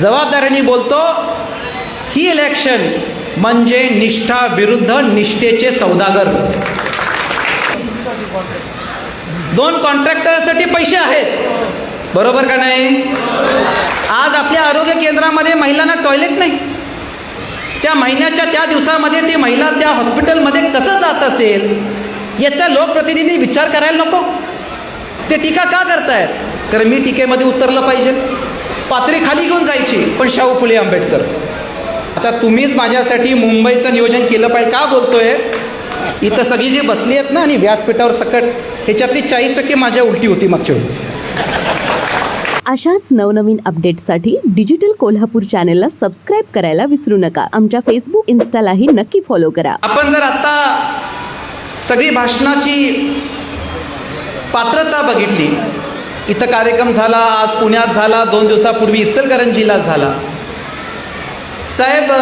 जबाबदारीने बोलतो ही इलेक्शन म्हणजे निष्ठा विरुद्ध निष्ठेचे सौदागर. दोन कॉन्ट्रॅक्टरसाठी पैसे आहेत. बरोबर का नाही? आज आपल्या आरोग्य केंद्रामध्ये महिलांना टॉयलेट नाही. त्या महिन्याच्या त्या दिवसामध्ये ती महिला त्या हॉस्पिटलमध्ये कसं जात असेल याचा लोकप्रतिनिधी विचार करायला नको. ते टीका का करतायत? कारण मी टीकेमध्ये उतरलं पाहिजे. पातळी खाली घेऊन जायची. पण शाहू फुले आंबेडकर. आता तुम्हीच माझ्यासाठी मुंबईचं नियोजन केलं पाहिजे. का बोलतोय? इथं सगळी जी बसली आहेत ना आणि व्यासपीठावर सकट ह्याच्यातली चाळीस टक्के माझ्या उलटी होती मागच्या वेळी. अशाच नवनवीन अपडेट्ससाठी डिजिटल कोल्हापूर चॅनेलला सबस्क्राईब करायला विसरू नका. आमच्या फेसबुक इन्स्टालाही नक्की फॉलो करा. आपण जर आता सगळी भाषणाची पात्रता बघितली इथं कार्यक्रम झाला आज पुण्यात झाला दोन दिवसापूर्वी इचलकरंजीला झाला. साहेब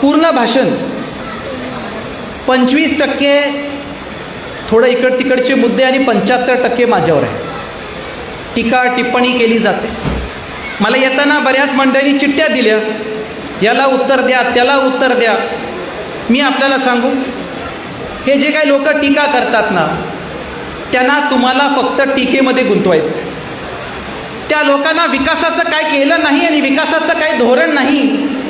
पूर्ण भाषण पंचवीस टक्के थोडं इकड तिकडचे मुद्दे आणि पंच्याहत्तर टक्के माझ्यावर आहे. टीका टिप्पणी केली जाते. मला येताना बऱ्याच मंडळी चिठ्ठ्या दिल्या. याला उत्तर द्या त्याला उत्तर द्या. मी आपल्याला सांगू हे जे काही लोक टीका करतात ना त्यांना तुम्हाला फक्त टीकेमध्ये गुंतवायचं. त्या लोकांना विकासाचं काय केलं नाही आणि विकासाचं काही धोरण नाही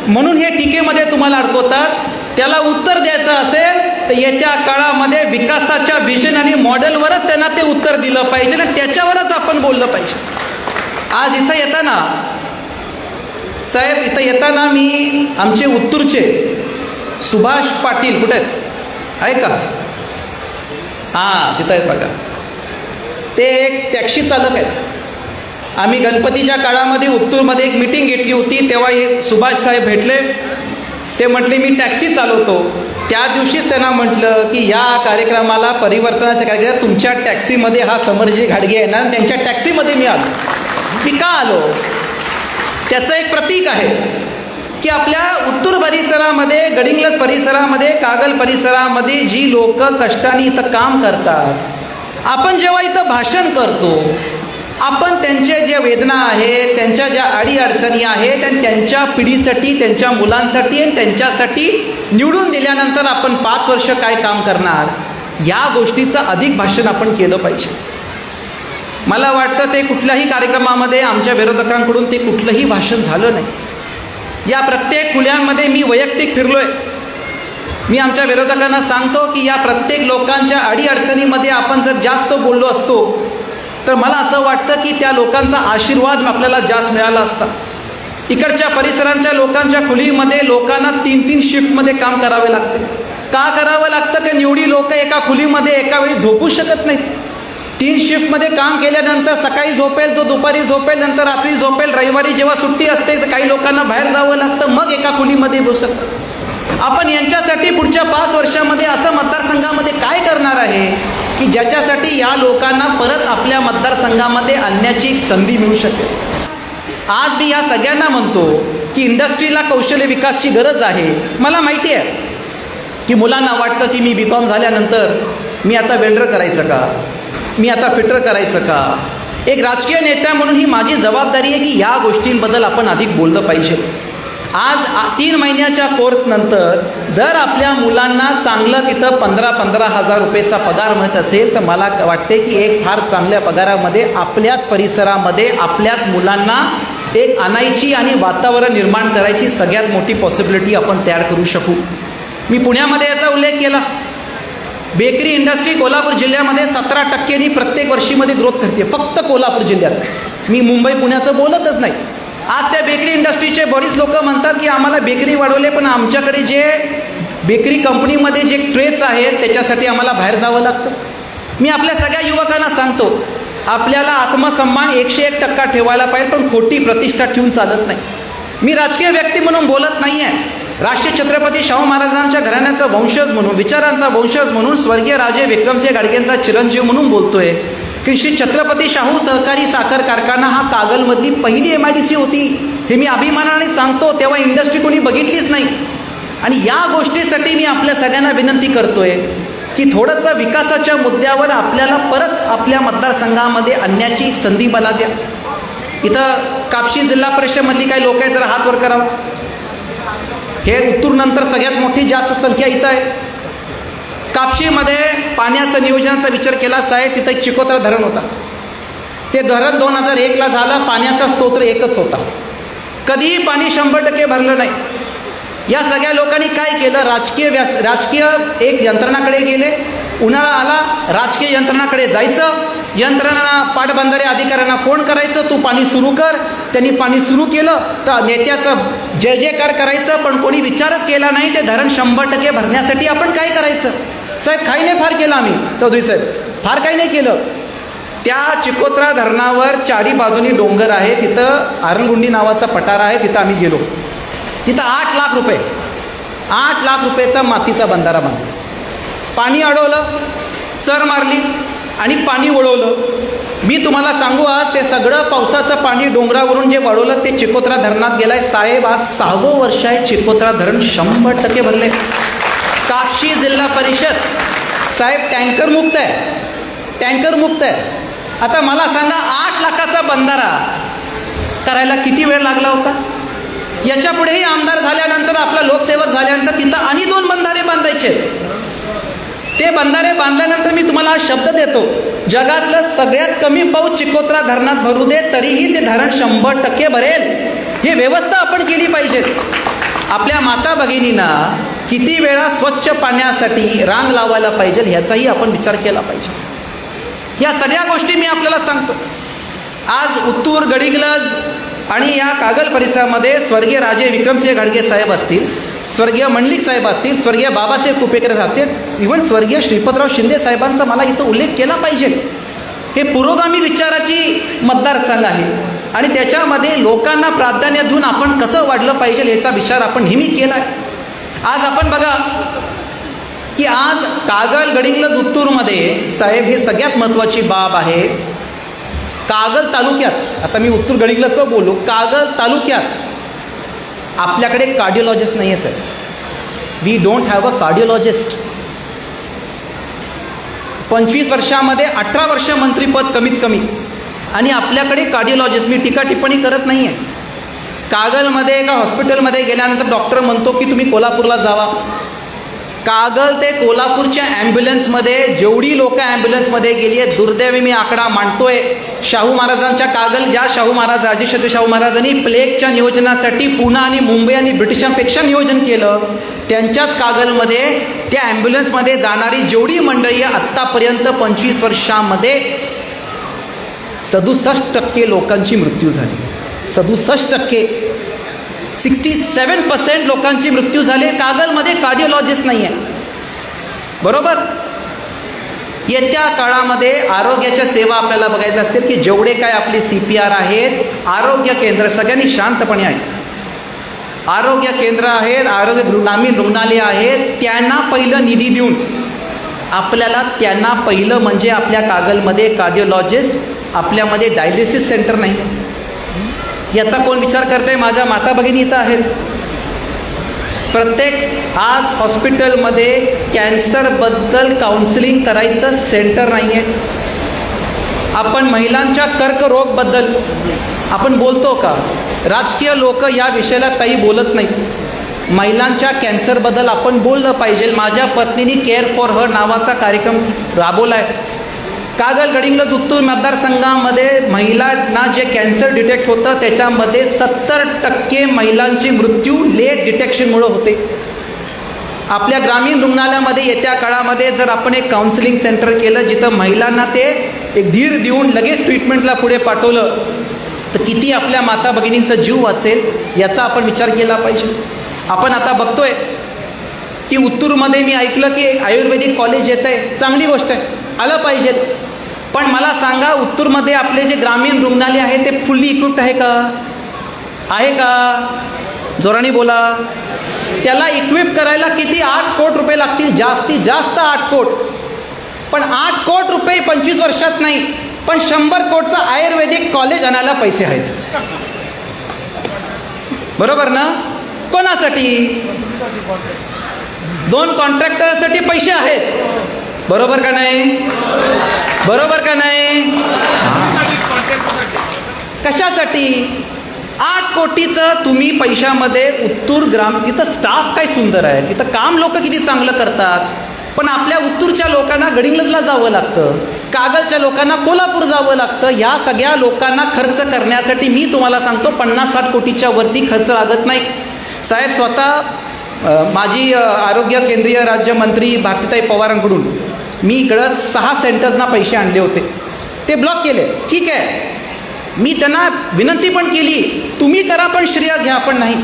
म्हणून हे टीकेमध्ये तुम्हाला अडकवतात. त्याला उत्तर द्यायचं असेल तर येत्या काळामध्ये विकासाच्या विजन आणि मॉडेलवरच त्यांना ते उत्तर दिलं पाहिजे आणि त्याच्यावरच आपण बोललं पाहिजे. आज इथं येताना साहेब इथं येताना मी आमचे उत्तूरचे सुभाष पाटील कुठे आहेत? आहे का? हां तिथं आहेत बघा. ते एक टॅक्सी चालक आहेत. आम्ही गणपतीच्या काळामध्ये उत्तूरमध्ये एक मिटिंग घेतली होती तेव्हा हे सुभाष साहेब भेटले. ते म्हटले मी टॅक्सी चालवतो. त्या दिवशीच त्यांना म्हटलं की या कार्यक्रमाला परिवर्तनाच्या कार्यक्रमात तुमच्या टॅक्सीमध्ये हा समरजी घाडगे येणार आणि त्यांच्या टॅक्सीमध्ये मी आलो. मी का आलो? त्याचं एक प्रतीक आहे की आपल्या उत्तूर परिसरामध्ये गडिंग्लस परिसरामध्ये कागल परिसरामध्ये जी लोक कष्टाने इथं काम करतात आपण जेव्हा इथं भाषण करतो आपण त्यांच्या ज्या वेदना आहेत त्यांच्या ज्या अडीअडचणी आहेत आणि त्यांच्या पिढीसाठी त्यांच्या मुलांसाठी आणि त्यांच्यासाठी निवडून दिल्यानंतर आपण पाच वर्ष काय काम करणार? या गोष्टीचं अधिक भाषण आपण केलं पाहिजे. मला वाटतं ते कुठल्याही कार्यक्रमामध्ये आमच्या विरोधकांकडून ते कुठलंही भाषण झालं नाही. या प्रत्येक खुल्यांमध्ये मी वैयक्तिक फिरलोय. मी आमच्या विरोधकांना सांगतो की या प्रत्येक लोकांच्या अडीअडचणीमध्ये आपण जर जास्त बोललो असतो तर मला असं वाटतं की त्या लोकांचा आशीर्वाद आपल्याला जास्त मिळाला असता. इकडच्या परिसरांच्या लोकांच्या खुलीमध्ये लोकांना तीन तीन शिफ्टमध्ये काम करावे लागते. का करावं लागतं? की निवडी लोक एका खुलीमध्ये एका वेळी झोपू शकत नाहीत. तीन शिफ्टमध्ये काम केल्यानंतर सकाळी झोपेल तो दुपारी झोपेल नंतर रात्री झोपेल रविवारी जेव्हा सुट्टी असते तर काही लोकांना बाहेर जावं लागतं मग एका खोलीमध्ये बसू शकतात. आपण यांच्यासाठी पुढच्या पाच वर्षामध्ये असं मतदारसंघामध्ये काय करणार आहे? की ज्याच्यासाठी या लोकांना परत आपल्या मतदारसंघामध्ये आणण्याची एक संधी मिळू शकेल. आज मी या सगळ्यांना म्हणतो की इंडस्ट्रीला कौशल्य विकासची गरज आहे. मला माहिती आहे की मुलांना वाटतं की मी बी कॉम झाल्यानंतर मी आता वेल्डर करायचं का? मी आता फिटर करायचं का? एक राजकीय नेत्या म्हणून ही माझी जबाबदारी आहे की या गोष्टींबद्दल आपण अधिक बोललं पाहिजे. आज तीन महिन्याच्या कोर्सनंतर जर आपल्या मुलांना चांगलं तिथं पंधरा पंधरा हजार रुपयेचा पगार मिळत असेल तर मला वाटते की एक फार चांगल्या पगारामध्ये आपल्याच परिसरामध्ये आपल्याच मुलांना एक आणायची आणि वातावरण निर्माण करायची सगळ्यात मोठी पॉसिबिलिटी आपण तयार करू शकू. मी पुण्यामध्ये याचा उल्लेख केला. बेकरी इंडस्ट्री कोल्हापूर जिल्ह्यामध्ये सतरा टक्क्यांनी प्रत्येक वर्षीमध्ये ग्रोथ करते. फक्त कोल्हापूर जिल्ह्यात. मी मुंबई पुण्याचं बोलतच नाही. आज त्या बेकरी इंडस्ट्रीचे बरीच लोक म्हणतात की आम्हाला बेकरी वाढवले पण आमच्याकडे जे बेकरी कंपनीमध्ये जे ट्रेच आहेत त्याच्यासाठी आम्हाला बाहेर जावं लागतं. मी आपल्या सगळ्या युवकांना सांगतो आपल्याला आत्मसन्मान एकशे एक टक्का ठेवायला पाहिजे पण खोटी प्रतिष्ठा ठेवून चालत नाही. मी राजकीय व्यक्ती म्हणून बोलत नाही आहे राष्ट्रीय छत्रपती शाहू महाराजांच्या घराण्याचा वंशज म्हणून विचारांचा वंशज म्हणून स्वर्गीय राजे विक्रमसिंह गाडगेंचा चिरंजीव म्हणून बोलतोय. की श्री छत्रपती शाहू सहकारी साखर कारखाना हा कागलमधली पहिली एम आय डी सी होती. हे मी अभिमानाने सांगतो तेव्हा इंडस्ट्री कोणी बघितलीच नाही. आणि या गोष्टीसाठी मी आपल्या सगळ्यांना विनंती करतोय की थोडंसं विकासाच्या मुद्द्यावर आपल्याला परत आपल्या मतदारसंघामध्ये आणण्याची संधी मला द्या. इथं कापशी जिल्हा परिषदमधली काही लोक आहेत जरा हात वर करावा. हे उत्तूरनंतर सगळ्यात मोठी जास्त संख्या इथं आहे. कापशीमध्ये पाण्याचं नियोजनाचा विचार केला साहेब तिथं एक चिकोत्रा धरण होता. ते धरण दोन हजार एकला झालं पाण्याचा स्तोत्र एकच होता. कधीही पाणी शंभर टक्के भरलं नाही. या सगळ्या लोकांनी काय केलं राजकीय व्यास राजकीय एक यंत्रणाकडे गेले उन्हाळा आला राजकीय यंत्रणाकडे जायचं यंत्रणा पाटबंधारे अधिकाऱ्यांना फोन करायचं तू पाणी सुरू कर त्यांनी पाणी सुरू केलं तर नेत्याचं जय जयकार करायचं पण कोणी विचारच केला नाही ते धरण शंभर टक्के भरण्यासाठी आपण काय करायचं? साहेब काही नाही फार केलं आम्ही. चौधरी साहेब फार काही नाही केलं. त्या चिकोत्रा धरणावर चारी बाजूनी डोंगर आहे तिथं आरणगुंडी नावाचा पठार आहे तिथं आम्ही गेलो. तिथं आठ लाख रुपये आठ लाख रुपयेचा मातीचा बंधारा बांधला. पाणी अडवलं चर मारली आणि पाणी वळवलं. मी तुम्हाला सांगू आज ते सगळं पावसाचं पाणी डोंगरावरून जे वळवलं ते चिकोत्रा धरणात गेलाय. साहेब आज सहावं वर्ष आहे चिकोत्रा धरण शंभर टक्के भरले कापशी जिल्हा परिषद. साहेब टँकर मुक्त आहे. टँकर मुक्त आहे. आता मला सांगा आठ लाखाचा बंधारा करायला किती वेळ लागला होता? याच्या पुढेही आमदार झाल्यानंतर आपला लोकसेवक झाल्यानंतर तिथं आणि दोन बंधारे बांधायचे. ते बंधारे बांधल्यानंतर मी तुम्हाला हा शब्द देतो. जगातलं सगळ्यात कमी पाऊस चिकोत्रा धरणात भरू दे तरीही ते धरण शंभर टक्के भरेल. ही व्यवस्था आपण केली पाहिजे. आपल्या माता भगिनींना किती वेळा स्वच्छ पाण्यासाठी रांग लावायला पाहिजे ह्याचाही आपण विचार केला पाहिजे. या सगळ्या गोष्टी मी आपल्याला सांगतो. आज उत्तूर गडिगलज आणि या कागल परिसरामध्ये स्वर्गीय राजे विक्रमसिंह घाडगे साहेब असतील स्वर्गीय मंडलिक साहेब असतील स्वर्गीय बाबासाहेब कुपेकर असतील इव्हन स्वर्गीय श्रीपतराव शिंदे साहेबांचा मला इथं उल्लेख केला पाहिजे. हे पुरोगामी विचाराची मतदारसंघ आहे. आणि त्याच्यामध्ये लोकांना प्राधान्य देऊन आपण कसं वाढलं पाहिजे याचा विचार आपण नेहमी केला आहे आज आपण बघा की आज कागल गडिंगलज उत्तूरमध्ये साहेब हे सगळ्यात महत्त्वाची बाब आहे. कागल तालुक्यात आता मी उत्तूर गडिंगलजचं बोलू कागल तालुक्यात आपल्याकडे कार्डिओलॉजिस्ट नाही आहे sir we don't have a cardiologist पंचवीस वर्षामध्ये अठरा वर्ष मंत्रीपद कमीच कमी. आणि आपल्याकडे कार्डिओलॉजिस्ट मी टीका टिप्पणी करत नाही आहे कागलमध्ये एका हॉस्पिटलमध्ये गेल्यानंतर डॉक्टर म्हणतो की तुम्ही कोल्हापूरला जावा. कागल ते कोल्हापूरच्या ॲम्ब्युलन्समध्ये जेवढी लोकं ॲम्ब्युलन्समध्ये गेली आहेत दुर्दैवी मी आकडा मांडतोय. शाहू महाराजांच्या कागल ज्या शाहू महाराज राजेश्वर शाहू महाराजांनी प्लेगच्या नियोजनासाठी पुणे आणि मुंबई आणि ब्रिटिशांपेक्षा नियोजन केलं त्यांच्याच कागलमध्ये त्या ॲम्ब्युलन्समध्ये जाणारी जेवढी मंडळी आहे आत्तापर्यंत पंचवीस वर्षामध्ये सदुसष्ट टक्के लोकांची मृत्यू झाली. सदुसष्ट टक्के सिक्स्टी सेवन पर्सेंट लोकांची मृत्यू झाली. कागलमध्ये कार्डिओलॉजिस्ट नाही आहे बरोबर? येत्या काळामध्ये आरोग्याच्या सेवा आपल्याला बघायच्या असतील की जेवढे काय आपली सी पी आर आहेत आरोग्य केंद्र सगळ्यांनी शांतपणे आहे आरोग्य केंद्र आहेत आरोग्य ग्रामीण रुग्णालय आहेत त्यांना पहिलं निधी देऊन आपल्याला त्यांना पहिलं म्हणजे आपल्या कागलमध्ये कार्डिओलॉजिस्ट आपल्यामध्ये डायलिसिस सेंटर नाही. याचा कोण विचार करते माझ्या माता भगिनी इथं आहेत. प्रत्येक आज हॉस्पिटलमध्ये कॅन्सरबद्दल काउन्सिलिंग करायचं सेंटर नाही आहे आपण महिलांच्या कर्करोगबद्दल आपण बोलतो का? राजकीय लोक या विषयाला काही बोलत नाही महिलांच्या कॅन्सरबद्दल आपण बोललं पाहिजे. माझ्या पत्नीने केअर फॉर हर नावाचा कार्यक्रम राबवला आहे कागल गडिंग्लज उत्तूर मतदारसंघामध्ये महिलांना जे कॅन्सर डिटेक्ट होतं त्याच्यामध्ये सत्तर टक्के महिलांची मृत्यू लेट डिटेक्शनमुळं होते. आपल्या ग्रामीण रुग्णालयामध्ये येत्या काळामध्ये जर आपण एक काउन्सिलिंग सेंटर केलं जिथं महिलांना ते एक धीर देऊन लगेच ट्रीटमेंटला पुढे पाठवलं तर किती आपल्या माता भगिनींचा जीव वाचेल याचा आपण विचार केला पाहिजे. आपण आता बघतोय की उत्तूरमध्ये मी ऐकलं की एक आयुर्वेदिक कॉलेज येत आहे चांगली गोष्ट आहे. आलं पाहिजे. पण मला सांगा उत्तूरमध्ये आपले जे ग्रामीण रुग्णालय आहे ते फुल्ली इक्विप्ट आहे का? आहे का? जोराणी बोला. त्याला इक्विप करायला किती आठ कोट रुपये लागतील? जास्तीत जास्त आठ कोट. पण आठ कोट रुपये पंचवीस वर्षात नाही पण शंभर कोटचं आयुर्वेदिक कॉलेज आणायला पैसे आहेत. बरोबर ना? कोणासाठी? दोन कॉन्ट्रॅक्टरसाठी पैसे आहेत. बरोबर का नाही? बरोबर का नाही? कशासाठी? आठ कोटीचं तुम्ही पैशामध्ये उत्तूर ग्राम तिथं स्टाफ काय सुंदर आहे? तिथं काम लोक किती चांगलं करतात? पण आपल्या उत्तूरच्या लोकांना गडिंग्लजला जावं लागतं. कागलच्या लोकांना कोल्हापूर जावं लागतं. या सगळ्या लोकांना खर्च करण्यासाठी मी तुम्हाला सांगतो पन्नास साठ कोटीच्या वरती खर्च लागत नाही. साहेब स्वतः माझी माजी आरोग्य केंद्रीय राज्यमंत्री भारतीताई पवारांकडून मी इकडं सहा सेंटर्सना पैसे आणले होते. ते ब्लॉक केले. ठीक आहे. मी त्यांना विनंती पण केली. तुम्ही करा पण श्रेय घ्या पण नाही.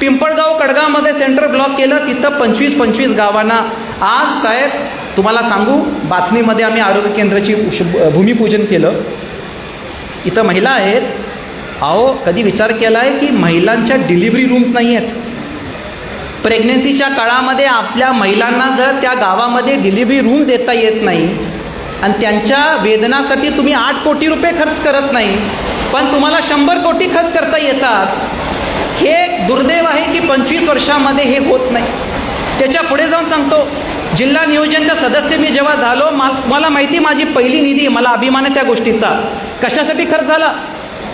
पिंपळगाव कडगावमध्ये सेंटर ब्लॉक केलं तिथं पंचवीस पंचवीस गावांना. आज साहेब तुम्हाला सांगू बाचणीमध्ये आम्ही आरोग्य केंद्राची उश- भूमिपूजन केलं. इथं महिला आहेत. अहो कधी विचार केला आहे की महिलांच्या डिलिव्हरी रूम्स नाही आहेत प्रेग्नेन्सीच्या काळामध्ये आपल्या महिलांना जर त्या गावामध्ये डिलिव्हरी रूम देता येत नाही आणि त्यांच्या वेदनासाठी तुम्ही आठ कोटी रुपये खर्च करत नाही पण तुम्हाला शंभर कोटी खर्च करता येतात हे दुर्दैव आहे की पंचवीस वर्षामध्ये हे होत नाही. त्याच्या पुढे जाऊन सांगतो जिल्हा नियोजनचा सदस्य मी जेव्हा झालो मा मला माहिती माझी पहिली निधी मला अभिमान आहे त्या गोष्टीचा. कशासाठी खर्च झाला?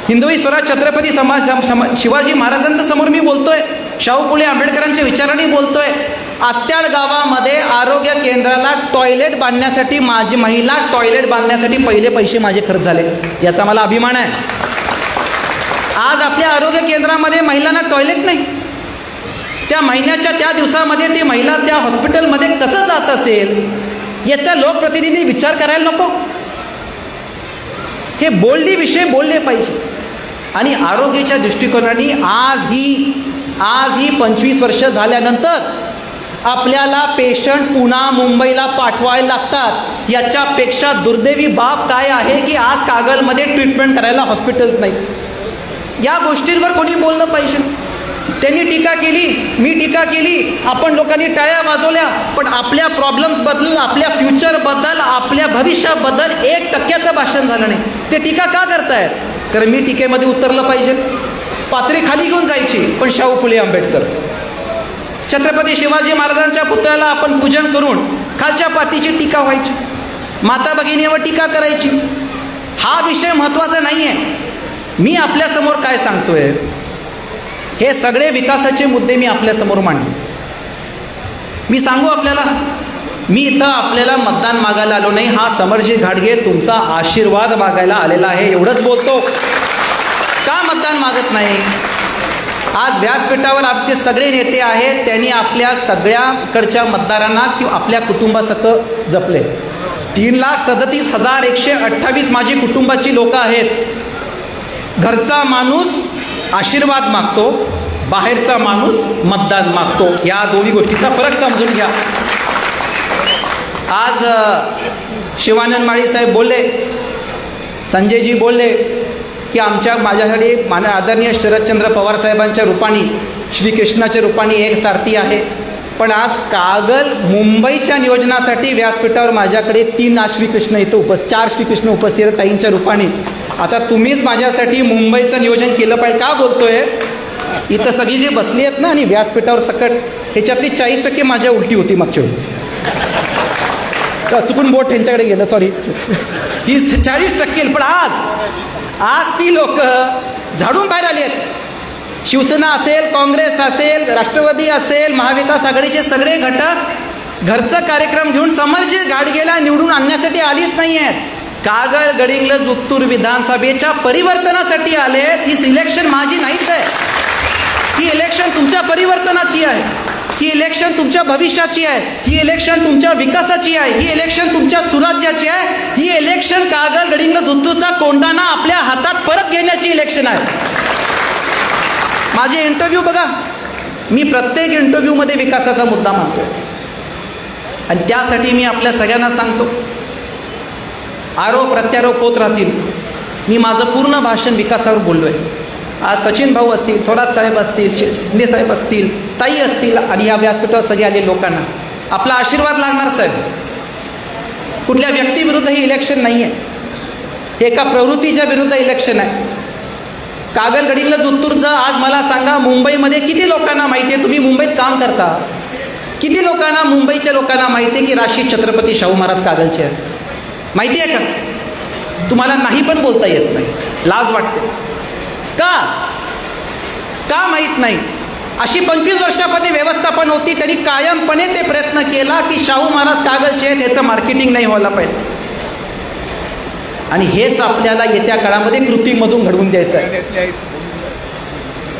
हिंदवी स्वराज छत्रपती समाज सम- सम- शिवाजी महाराजांच्या समोर मी बोलतोय. शाहू फुले आंबेडकरांच्या विचारांनी बोलतोय आत्याळ गावामध्ये आरोग्य केंद्राला टॉयलेट बांधण्यासाठी माझी महिला टॉयलेट बांधण्यासाठी पहिले पैसे माझे खर्च झाले. याचा मला अभिमान आहे. आज आपल्या आरोग्य केंद्रामध्ये महिलांना टॉयलेट नाही. त्या महिन्याच्या त्या दिवसामध्ये ती महिला त्या हॉस्पिटलमध्ये कसं जात असेल याचा लोकप्रतिनिधी विचार करायला नको. हे बोलली विषय बोलले पाहिजे. आणि आरोग्याच्या दृष्टिकोनाने आज ही आज ही पंचवीस वर्ष झाल्यानंतर आपल्याला पेशंट पुन्हा मुंबईला पाठवायला लागतात. याच्यापेक्षा दुर्दैवी बाब काय आहे की आज कागलमध्ये ट्रीटमेंट करायला हॉस्पिटल्स नाही. या गोष्टींवर कोणी बोललं पाहिजे. त्यांनी टीका केली मी टीका केली आपण लोकांनी टाळ्या वाजवल्या पण आपल्या प्रॉब्लेम्सबद्दल आपल्या फ्युचरबद्दल आपल्या भविष्याबद्दल एक टक्क्याचं भाषण झालं नाही. ते टीका का करतायत? कारण मी टीकेमध्ये उतरलं पाहिजे. पात्री खाली घेऊन जायची पण शाहू फुले आंबेडकर. छत्रपती शिवाजी महाराजांच्या पुतळ्याला आपण पूजन करून खालच्या पातीची टीका व्हायची. माता भगिनीवर टीका करायची. हा विषय महत्त्वाचा नाही आहे मी आपल्यासमोर काय सांगतोय? हे सगळे विकासाचे मुद्दे मी आपल्यासमोर मांडले मी सांगू आपल्याला? मी इथं आपल्याला मतदान मागायला आलो नाही. हा समरजी घाडगे तुमचा आशीर्वाद मागायला आलेला आहे. एवढंच बोलतो. का मतदान मागत नाही? आज व्यासपीठावर आमचे सगळे नेते आहेत त्यांनी आपल्या सगळ्याकडच्या मतदारांना किंवा आपल्या कुटुंबासकं जपले. तीन लाख सदतीस हजार एकशे अठ्ठावीस माझी कुटुंबाची लोक आहेत. घरचा माणूस आशीर्वाद मागतो बाहेरचा माणूस मतदान मागतो. या दोन्ही गोष्टीचा फरक समजून घ्या. आज शिवानंद माळी साहेब बोलले संजयजी बोलले की आमच्या माझ्यासाठी मान आदरणीय शरदचंद्र पवार साहेबांच्या रूपाने श्रीकृष्णाच्या रूपाने एक सारथी आहे. पण आज कागल मुंबईच्या नियोजनासाठी व्यासपीठावर माझ्याकडे तीन श्रीकृष्ण इथं उपस्थित चार श्रीकृष्ण उपस्थित आहेत ताईंच्या रूपाने. आता तुम्हीच माझ्यासाठी मुंबईचं नियोजन केलं पाहिजे. का बोलतोय? इथं सगळी जी बसली आहेत ना आणि व्यासपीठावर सकट ह्याच्यातली चाळीस टक्के माझ्या उलटी होती मागच्या वेळी. चुकून बोट ह्यांच्याकडे गेलं? सॉरी ही चाळीस टक्के पण आज आज ती लोक झाडून बाहेर आली आहेत. शिवसेना असेल काँग्रेस असेल राष्ट्रवादी असेल महाविकास आघाडीचे सगळे घटक घरचा कार्यक्रम घेऊन समरजी गाडगेला निवडून आणण्यासाठी आलीच नाही आहेत कागळ गडिंगल उत्तूर विधानसभेच्या परिवर्तनासाठी आले आहेत ही सिलेक्शन माझी नाहीच आहे. ही इलेक्शन तुमच्या परिवर्तनाची आहे. ही इलेक्शन तुमच्या भविष्याची आहे. ही इलेक्शन तुमच्या विकासाची आहे. ही इलेक्शन तुमच्या सुराज्याची आहे. ही इलेक्शन कागल गडिंगल दुद्धूचा कोंडाना आपल्या हातात परत घेण्याची इलेक्शन आहे. माझे इंटरव्ह्यू बघा. मी प्रत्येक इंटरव्ह्यूमध्ये विकासाचा मुद्दा मानतो आणि त्यासाठी मी आपल्या सगळ्यांना सांगतो. आरोप प्रत्यारोप होत राहतील. मी माझं पूर्ण भाषण विकासावर बोललो आहे आज सचिन भाऊ असतील थोरात साहेब असतील शिंदे साहेब असतील ताई असतील आणि ह्या व्यासपीठावर सगळे आले लोकांना. आपला आशीर्वाद लागणार साहेब. कुठल्या व्यक्तीविरुद्ध हे इलेक्शन नाही आहे हे एका प्रवृत्तीच्या विरुद्ध इलेक्शन आहे. कागलगडीला जुत्तूरचं आज मला सांगा मुंबईमध्ये किती लोकांना माहिती आहे? तुम्ही मुंबईत काम करता. किती लोकांना मुंबईच्या लोकांना माहिती आहे की राशी छत्रपती शाहू महाराज कागलचे आहेत? माहिती आहे का? तुम्हाला नाही पण बोलता येत नाही. लाज वाटते. का? का माहीत नाही. अशी पंचवीस वर्षामध्ये व्यवस्थापन होती त्यांनी कायमपणे ते प्रयत्न केला की शाहू महाराज कागदचे आहेत याचं मार्केटिंग नाही व्हायला पाहिजे. आणि हेच आपल्याला येत्या काळामध्ये कृतीमधून घडवून द्यायचं आहे.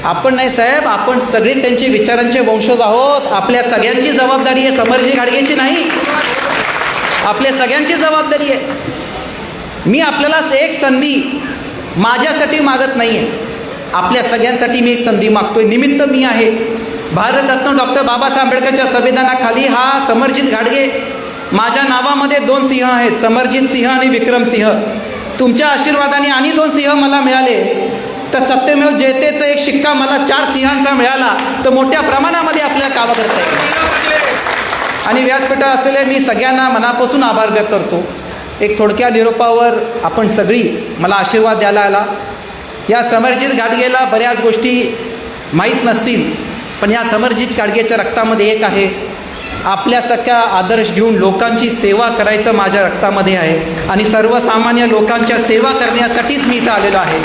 आपण नाही साहेब आपण सगळे त्यांचे विचारांचे वंशज आहोत. आपल्या सगळ्यांची जबाबदारी आहे समरजी गाडगेची नाही. आपल्या सगळ्यांची जबाबदारी आहे. मी आपल्याला एक संधी माझ्यासाठी मागत नाही आहे आपल्या सगळ्यांसाठी मी एक संधी मागतोय. निमित्त मी आहे. भारतरत्न डॉक्टर बाबासाहेब आंबेडकरच्या संविधानाखाली हा समरजित घाडगे माझ्या नावामध्ये दोन सिंह आहेत. समरजित सिंह आणि विक्रम सिंह. तुमच्या आशीर्वादाने आणि दोन सिंह मला मिळाले. तर सत्यमेव जयतेचा एक शिक्का मला चार सिंहांचा मिळाला. तर मोठ्या प्रमाणामध्ये आपल्याला कामं करता येईल आणि व्यासपीठा असलेले मी सगळ्यांना मनापासून आभार व्यक्त करतो. एक थोडक्या निरोपावर आपण सगळी मला आशीर्वाद द्यायला आला. या समरजित गाडगेला बऱ्याच गोष्टी माहीत नसतील पण या समरजित गाडगेच्या रक्तामध्ये एक आहे. आपल्यासारख्या आदर्श घेऊन लोकांची सेवा करायचं माझ्या रक्तामध्ये आहे आणि सर्वसामान्य लोकांच्या सेवा करण्यासाठीच मी इथं आलेलो आहे.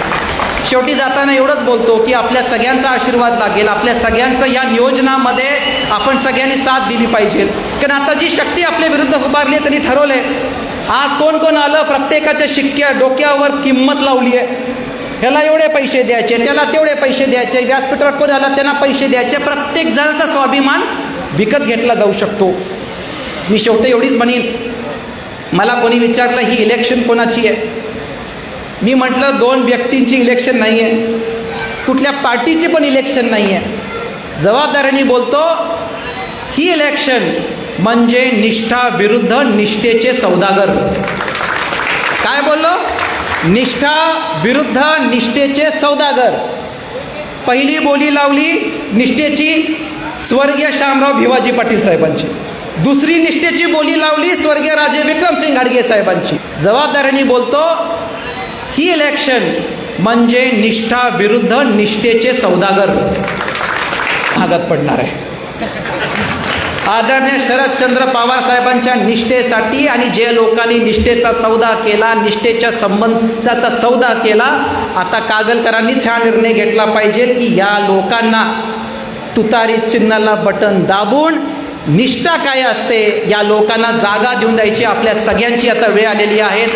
शेवटी जाताना एवढंच बोलतो की आपल्या सगळ्यांचा आशीर्वाद लागेल आपल्या सगळ्यांचं या नियोजनामध्ये आपण सगळ्यांनी साथ दिली पाहिजे. कारण आता जी शक्ती आपल्या विरुद्ध उभारली आहे त्यांनी आहे आज कोण कोण आलं प्रत्येकाच्या शिक्क्या डोक्यावर किंमत लावली आहे. ह्याला एवढे पैसे द्यायचे त्याला तेवढे पैसे द्यायचे व्यासपीठावर कोण आला त्यांना पैसे द्यायचे. प्रत्येक जणाचा स्वाभिमान विकत घेतला जाऊ शकतो. मी शेवटी एवढीच म्हणीन मला कोणी विचारलं ही इलेक्शन कोणाची आहे? मी म्हटलं दोन व्यक्तींची इलेक्शन नाही आहे कुठल्या पार्टीची पण इलेक्शन नाही आहे जबाबदारीने बोलतो ही इलेक्शन म्हणजे निष्ठा विरुद्ध निष्ठेचे सौदागर. काय बोललो? निष्ठा विरुद्ध निष्ठेचे सौदागर. पहिली बोली लावली निष्ठेची स्वर्गीय शामराव भिवाजी पाटील साहेबांची. दुसरी निष्ठेची बोली लावली स्वर्गीय राजे विक्रमसिंग घाडगे साहेबांची. जबाबदारीने बोलतो ही इलेक्शन म्हणजे निष्ठा विरुद्ध निष्ठेचे सौदागर. भागात पडणार आहे. आदरणीय शरदचंद्र पवार साहेबांच्या निष्ठेसाठी आणि जे लोकांनी निष्ठेचा सौदा केला निष्ठेच्या संबंधाचा सौदा केला आता कागलकरांनीच हा निर्णय घेतला पाहिजे की या लोकांना तुतारी चिन्हाला बटन दाबून निष्ठा काय असते या लोकांना जागा देऊन द्यायची आपल्या सगळ्यांची आता वेळ आलेली आहे.